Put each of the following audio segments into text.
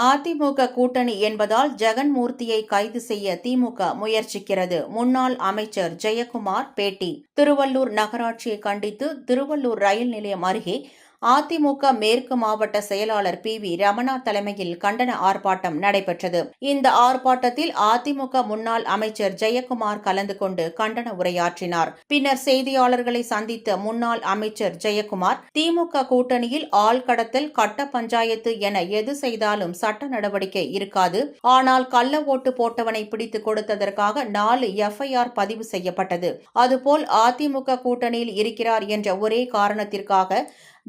அதிமுக கூட்டணி என்பதால் ஜெகன்மூர்த்தியை கைது செய்ய திமுக முயற்சிக்கிறது. முன்னாள் அமைச்சர் ஜெயக்குமார் பேட்டி. திருவள்ளூர் நகராட்சியை கண்டித்து திருவள்ளூர் ரயில் நிலையம் அருகே அதிமுக மேற்கு மாவட்ட செயலாளர் பி. வி. ரமணா தலைமையில் கண்டன ஆர்ப்பாட்டம் நடைபெற்றது. இந்த ஆர்ப்பாட்டத்தில் அதிமுக முன்னாள் அமைச்சர் ஜெயக்குமார் கலந்து கொண்டு கண்டன உரையாற்றினார். பின்னர் செய்தியாளர்களை சந்தித்த முன்னாள் அமைச்சர் ஜெயக்குமார் திமுக கூட்டணியில் ஆள் கடத்தல் கட்ட பஞ்சாயத்து என எது செய்தாலும் சட்ட நடவடிக்கை இருக்காது. ஆனால் கள்ள ஓட்டு போட்டவனை பிடித்து கொடுத்ததற்காக நாலு எஃப்ஐஆர் பதிவு செய்யப்பட்டது. அதுபோல் அதிமுக கூட்டணியில் இருக்கிறார் என்ற ஒரே காரணத்திற்காக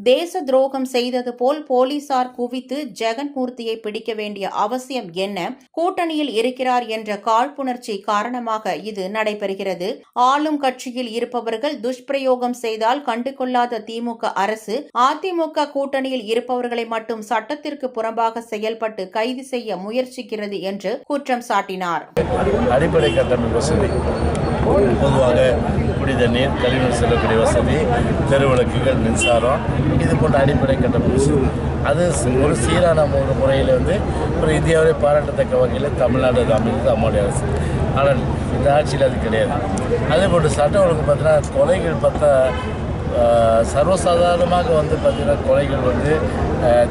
தேச துரோகம் செய்தது போல் போலீசார் குவித்து ஜெகன்மூர்த்தியை பிடிக்க வேண்டிய அவசியம் என்ன? கூட்டணியில் இருக்கிறார் என்ற காழ்ப்புணர்ச்சி காரணமாக இது நடைபெறுகிறது. ஆளும் கட்சியில் இருப்பவர்கள் துஷ்பிரயோகம் செய்தால் கண்டுகொள்ளாத திமுக அரசு அதிமுக கூட்டணியில் இருப்பவர்களை மட்டும் சட்டத்திற்கு புறம்பாக செயல்பட்டு கைது செய்ய முயற்சிக்கிறது என்று குற்றம் சாட்டினார். குடித நீர் கழிவுநீர் செல்லக்கூடிய வசதி தெருவிளக்குகள் மின்சாரம் இது போன்ற அடிப்படை கட்டமைப்பு. அது ஒரு சீரான ஒரு முறையில் வந்து ஒரு இந்தியாவிலே பாராட்டத்தக்க வகையில் தமிழ்நாடு அமைந்தது அம்மாவுடைய அரசு. ஆனால் இந்த ஆட்சியில் அது கிடையாது. அதே போன்று சட்டம் ஒழுங்கு பார்த்தீங்கன்னா கொலைகள் பார்த்தா சர்வசாதாரணமாக வந்து பார்த்திங்கன்னா கொலைகள் வந்து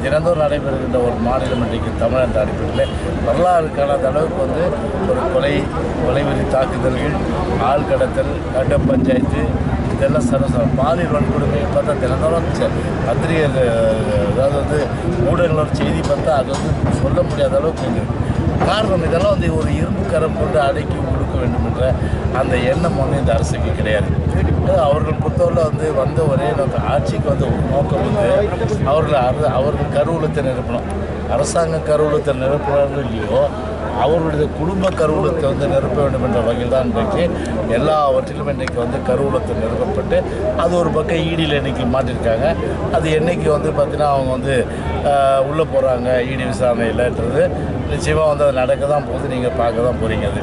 தினந்தோறும் நடைபெறுகின்ற ஒரு மாநிலம் இன்றைக்கு தமிழ்நாட்டு அடிப்படையில். வரலாறு காணாத அளவுக்கு வந்து ஒரு கொலை கொலைவெறி தாக்குதல்கள் ஆள் கடத்தல் கட்ட பஞ்சாயத்து இதெல்லாம் சர்வசாதாரணம் பாலியல் வன்கொடுமை பார்த்தா தினந்தோறும் பத்திரிகை அதாவது வந்து ஊடகங்களோட செய்தி பார்த்தா அது வந்து சொல்ல முடியாத அளவுக்கு காரணம் இதெல்லாம் வந்து ஒரு இரும்பு கரம் கொண்டு அடக்கி கொடுக்க வேண்டும் என்ற அந்த எண்ணம் வந்து இந்த அரசுக்கு கிடையாது. அவர்கள் பொறுத்தவரை வந்து வந்த ஒரே நோக்கம் ஆட்சிக்கு வந்து நோக்கம் வந்து அவர்கள் அரு- அவர்கள் கருவூலத்தை நிரப்பணும். அரசாங்க கருவூலத்தை நிரப்புகிறார்கள் இல்லையோ அவர்களுடைய குடும்ப கருவூலத்தை வந்து நிரப்ப வேண்டும் என்ற வகையில் தான் இன்றைக்கு எல்லாவற்றிலும் இன்றைக்கு வந்து கருவூலத்தை நிரப்பப்பட்டு அது ஒரு பக்கம் ஈடியில் இன்னைக்கு மாட்டியிருக்காங்க அது என்னைக்கு வந்து பார்த்தீங்கன்னா அவங்க வந்து உள்ளே போகிறாங்க ஈடி விசாரணையில்ன்றது நிச்சயமாக வந்து அது நடக்க தான் போகுது. நீங்கள் பார்க்க தான் போகிறீங்க அது.